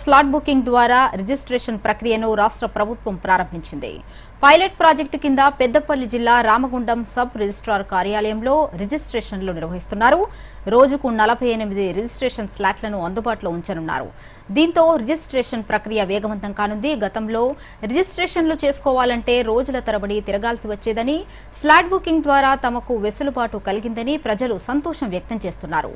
Slot booking ద్వారా registration ప్రక్రియను రాష్ట్ర ప్రభుత్వం ప్రారంభించింది. పైలట్ ప్రాజెక్టు కింద పెద్దపల్లి జిల్లా రామగుండం సబ్ రిజిస్ట్రార్ కార్యాలయంలో రిజిస్ట్రేషన్లు నిర్వహిస్తున్నారు. రోజుకు నలభై ఎనిమిది రిజిస్ట్రేషన్ స్లాట్లను అందుబాటులో ఉంచనున్నారు. దీంతో రిజిస్ట్రేషన్ ప్రక్రియ వేగవంతం కానుంది. గతంలో రిజిస్ట్రేషన్లు చేసుకోవాలంటే రోజుల తరబడి తిరగాల్సి వచ్చేదని స్లాట్ బుకింగ్ ద్వారా తమకు వెసులుబాటు కలిగిందని ప్రజలు సంతోషం వ్యక్తం చేస్తున్నారు.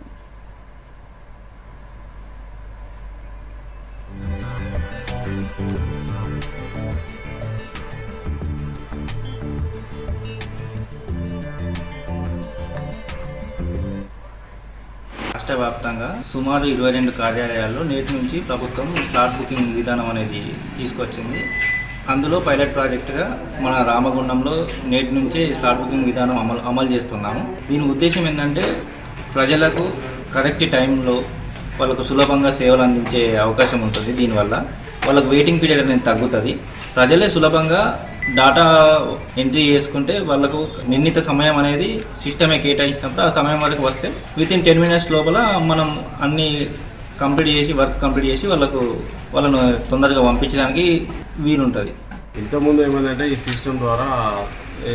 రాష్ట్ర వ్యాప్తంగా సుమారు ఇరవై రెండు కార్యాలయాల్లో నేటి నుంచి ప్రభుత్వం స్లాట్ బుకింగ్ విధానం అనేది తీసుకొచ్చింది. అందులో పైలట్ ప్రాజెక్టుగా మన రామగుండంలో నేటి నుంచే స్లాట్ బుకింగ్ విధానం అమలు అమలు చేస్తున్నాము. దీని ఉద్దేశం ఏంటంటే ప్రజలకు కరెక్ట్ టైంలో వాళ్ళకు సులభంగా సేవలు అందించే అవకాశం ఉంటుంది దీనివల్ల. వాళ్ళకు వెయిటింగ్ పీరియడ్ అనేది తగ్గుతుంది. ప్రజలే సులభంగా డాటా ఎంట్రీ చేసుకుంటే వాళ్ళకు నిర్ణీత సమయం అనేది సిస్టమే కేటాయించినప్పుడు ఆ సమయం వరకు వస్తే విత్ ఇన్ టెన్ మినిట్స్ లోపల మనం అన్ని కంప్లీట్ చేసి వర్క్ కంప్లీట్ చేసి వాళ్ళకు వాళ్ళను తొందరగా పంపించడానికి వీలుంటుంది. ఇంతకుముందు ఏమైందంటే ఈ సిస్టమ్ ద్వారా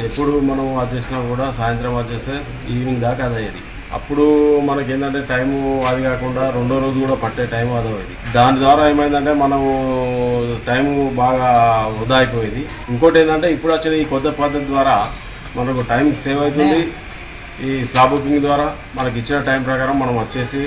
ఎప్పుడు మనం అది చేసినా కూడా సాయంత్రం అది చేస్తే ఈవినింగ్ దాకా అది అయ్యేది అప్పుడు మనకి ఏంటంటే టైము అది కాకుండా రెండో రోజు కూడా పట్టే టైం అది దాని ద్వారా ఏమైందంటే మనము టైము బాగా వృధా అయిపోయేది. ఇంకోటి ఏంటంటే ఇప్పుడు వచ్చిన ఈ కొత్త పద్ధతి ద్వారా మనకు టైం సేవ్ అవుతుంది. ఈ స్లాబ్ బుకింగ్ ద్వారా మనకి ఇచ్చిన టైం ప్రకారం మనం వచ్చేసి